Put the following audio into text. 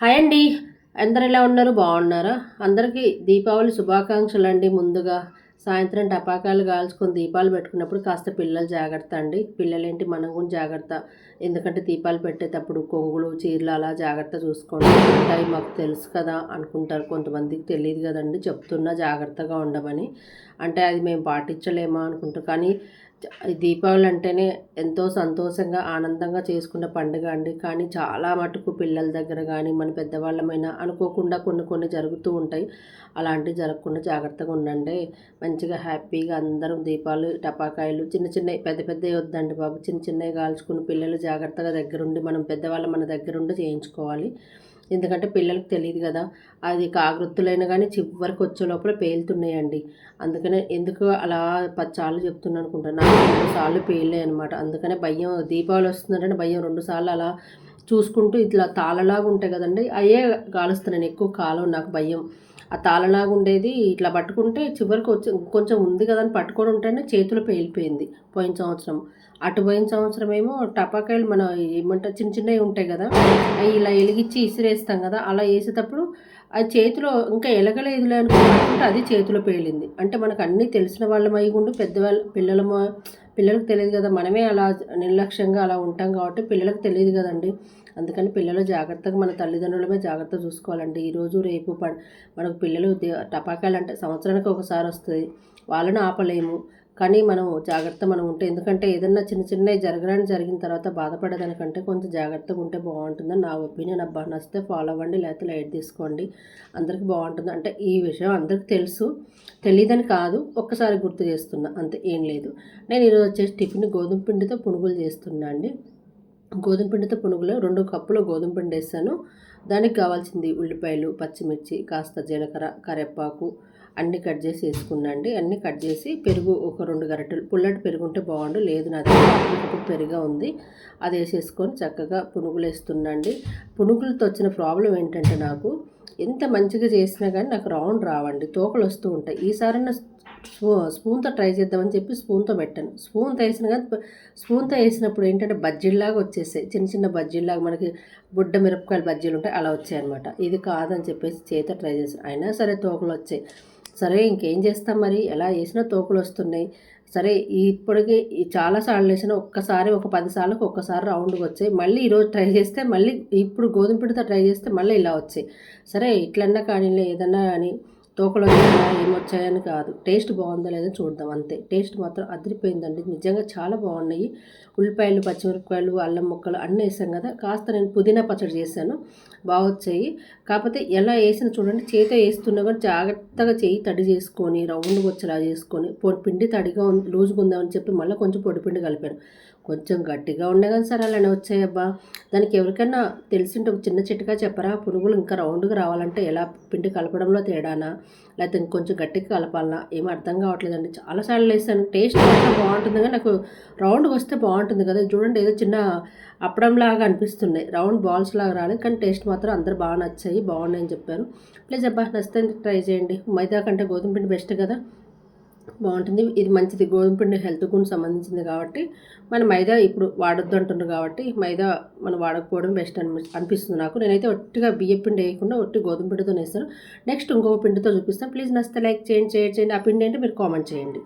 Hi అండి. అందరు ఎలా ఉన్నారు? బాగున్నారా? అందరికీ దీపావళి శుభాకాంక్షలు అండి ముందుగా సాయంత్రం టపాకాయలు కాల్చుకొని దీపాలు పెట్టుకున్నప్పుడు కాస్త పిల్లలు జాగ్రత్త అండి. పిల్లలేంటి? మనం కూడా జాగ్రత్త. ఎందుకంటే దీపాలు పెట్టేటప్పుడు కొంగులు చీరలు అలా జాగ్రత్త చూసుకోండి. ఉంటాయి మాకు తెలుసు కదా అనుకుంటారు. కొంతమందికి తెలియదు కదండి. చెప్తున్నా జాగ్రత్తగా ఉండమని. అంటే అది మేము పాటించలేమా అనుకుంటాం కానీ దీపావళి అంటేనే ఎంతో సంతోషంగా ఆనందంగా చేసుకున్న పండుగ అండి. కానీ చాలా మటుకు పిల్లల దగ్గర కానీ మన పెద్దవాళ్ళమైనా అనుకోకుండా కొన్ని కొన్ని జరుగుతూ ఉంటాయి. అలాంటివి జరగకుండా జాగ్రత్తగా ఉండండి. మంచిగా హ్యాపీగా అందరం దీపాలు టపాకాయలు చిన్న చిన్న పెద్ద పెద్దవి వద్దండి బాబు. చిన్న చిన్నవి కాల్చుకుని పిల్లలు జాగ్రత్తగా దగ్గరుండి మనం పెద్దవాళ్ళు మన దగ్గరుండి చేయించుకోవాలి. ఎందుకంటే పిల్లలకు తెలియదు కదా. అది కాకృత్తులైనా కానీ చివరికి వచ్చే లోపల పేలుతున్నాయండి. అందుకనే ఎందుకు అలా పచ్చాళ్ళు చెప్తున్నాను అనుకుంటాను నాకు రెండు సార్లు పేలే అనమాట అందుకనే భయం దీపావళి వస్తుందంటే భయం. రెండు సార్లు అలా చూసుకుంటూ ఇట్లా తాళలాగా ఉంటాయి కదండి. అయ్యే కాలుస్తున్నాను ఎక్కువ కాలం నాకు భయం. ఆ తాళలాగా ఉండేది ఇట్లా పట్టుకుంటే చివరికి వచ్చి కొంచెం ఉంది కదా అని పట్టుకొని ఉంటేనే చేతిలో పేలిపోయింది పోయిన సంవత్సరం. అటు పోయిన సంవత్సరం ఏమో టపాకాయలు మన ఏమంటారు చిన్న చిన్నవి ఉంటాయి కదా అవి ఇలా ఎలిగించి ఇసిరేస్తాం కదా అలా వేసేటప్పుడు అది చేతిలో ఇంకా ఎలగలేదులే అనుకుంటే అది చేతిలో పేలింది. అంటే మనకు అన్నీ తెలిసిన వాళ్ళమై ఉండి పెద్దవాళ్ళ పిల్లలమో పిల్లలకు తెలియదు కదా మనమే అలా నిర్లక్ష్యంగా అలా ఉంటాం కాబట్టి పిల్లలకు తెలియదు కదండి. అందుకని పిల్లలు జాగ్రత్తగా మన తల్లిదండ్రులమే జాగ్రత్త చూసుకోవాలండి. ఈరోజు రేపు మనకు పిల్లలు టపాకాయలు అంటే సంవత్సరానికి ఒకసారి వస్తుంది. వాళ్ళని ఆపలేము. కానీ మనం జాగ్రత్త మనం ఉంటే ఎందుకంటే ఏదన్నా చిన్న చిన్నవి జరగడానికి జరిగిన తర్వాత బాధపడేదానికంటే కొంచెం జాగ్రత్తగా ఉంటే బాగుంటుందని నా ఒపీనియన్. అబ్బా నచ్చితే ఫాలో అవ్వండి లేకపోతే లైట్ తీసుకోండి. అందరికీ బాగుంటుంది. అంటే ఈ విషయం అందరికీ తెలుసు. తెలియదని కాదు. ఒక్కసారి గుర్తు చేస్తున్నా. అంతే ఏం లేదు. నేను ఈరోజు వచ్చేసి టిఫిన్ గోధుమ పిండితో పునుగులు చేస్తున్నా అండి. గోధుమ పిండితో పునుగులో రెండు కప్పుల గోధుమ పిండి వేసాను. దానికి కావాల్సింది ఉల్లిపాయలు పచ్చిమిర్చి కాస్త జీలకర్ర కరివేపాకు అన్నీ కట్ చేసి వేసుకున్నాండి అన్నీ కట్ చేసి పెరుగు ఒక రెండు గరిటెలు పుల్లటి పెరుగు ఉంటే బాగుండు లేదు నాది దగ్గర పెరుగా ఉంది. అది వేసేసుకొని చక్కగా పునుగులు వేస్తున్నాండి పునుగులతో వచ్చిన ప్రాబ్లం ఏంటంటే నాకు ఎంత మంచిగా చేసినా కానీ నాకు రౌండ్ రావండి తోకలు వస్తూ ఉంటాయి. ఈసారైనా స్పూ స్పూన్తో ట్రై చేద్దామని చెప్పి స్పూన్తో పెట్టాను. స్పూన్తో వేసిన కానీ స్పూన్తో వేసినప్పుడు ఏంటంటే బజ్జీల్లాగా వచ్చేసాయి. చిన్న చిన్న బజ్జీల్లాగా మనకి బుడ్డ మిరపకాయలు బజ్జీలు ఉంటాయి అలా వచ్చాయి అనమాట ఇది కాదని చెప్పేసి చేత ట్రై చేశాను. అయినా సరే తోకలు వచ్చాయి. సరే ఇంకేం చేస్తాం మరి? ఎలా వేసినా తోకలు వస్తున్నాయి. సరే ఇప్పటికి చాలాసార్లు వేసిన ఒక్కసారి ఒక పది సార్లకు ఒక్కసారి రౌండ్కి వచ్చాయి. మళ్ళీ ఈరోజు ట్రై చేస్తే మళ్ళీ ఇప్పుడు గోధుమ పిండితో ట్రై చేస్తే మళ్ళీ ఇలా వచ్చాయి. సరే ఇట్లన్నా కానీ ఏదన్నా కానీ తోకలు వచ్చాయా ఏమొచ్చాయని కాదు. టేస్ట్ బాగుందో లేదో చూద్దాం అంతే. టేస్ట్ మాత్రం అదిరిపోయిందండి. నిజంగా చాలా బాగున్నాయి. ఉల్లిపాయలు పచ్చిమిరపకాయలు అల్లం ముక్కలు అన్నీ వేసాం కదా. కాస్త నేను పుదీనా పచ్చడి చేశాను. బాగొచ్చాయి కాకపోతే ఎలా వేసినా చూడండి చేత వేస్తున్నా కానీ జాగ్రత్తగా చేయి తడి చేసుకొని రౌండ్గా వచ్చేలా చేసుకొని పొడి పిండి తడిగా లూజ్గా ఉందామని చెప్పి మళ్ళీ కొంచెం పొడి పిండి కలిపాను. కొంచెం గట్టిగా ఉండే కానీ సరే అలానే వచ్చాయబ్బా దానికి ఎవరికైనా తెలిసింటే ఒక చిన్న చిట్టుగా చెప్పరా? పునుగులు ఇంకా రౌండ్గా రావాలంటే ఎలా? పిండి కలపడంలో తేడానా? లేకపోతే ఇంకొంచెం గట్టిగా కలపాలనా ఏం అర్థం కావట్లేదండి. చాలాసార్లు వేస్తాను టేస్ట్ బాగుంటుంది కానీ నాకు రౌండ్గా వస్తే బాగుంటుంది కదా. చూడండి ఏదో చిన్న అప్పడంలాగా అనిపిస్తున్నాయి. రౌండ్ బాల్స్ లాగా రాలేదు కానీ టేస్ట్ మాత్రం అందరు బాగా నచ్చాయి బాగున్నాయని చెప్పారు. ప్లీజ్ అబ్బా నచ్చితే ట్రై చేయండి. మైదా కంటే గోధుమ పిండి బెస్ట్ కదా. బాగుంటుంది. ఇది మంచిది. గోధుమ పిండి హెల్త్ కూడా సంబంధించింది కాబట్టి మన మైదా ఇప్పుడు వాడొద్దు అంటున్నారు కాబట్టి మైదా మనం వాడకపోవడం బెస్ట్ అని అనిపిస్తుంది నాకు. నేనైతే ఒట్టిగా బియ్యం పిండి వేయకుండా ఒట్టి గోధుమ పిండితో వేస్తాను. నెక్స్ట్ ఇంకొక పిండితో చూపిస్తాను. ప్లీజ్ నచ్చితే లైక్ చేయండి షేర్ చేయండి. ఆ పిండి అంటే మీరు కామెంట్ చేయండి.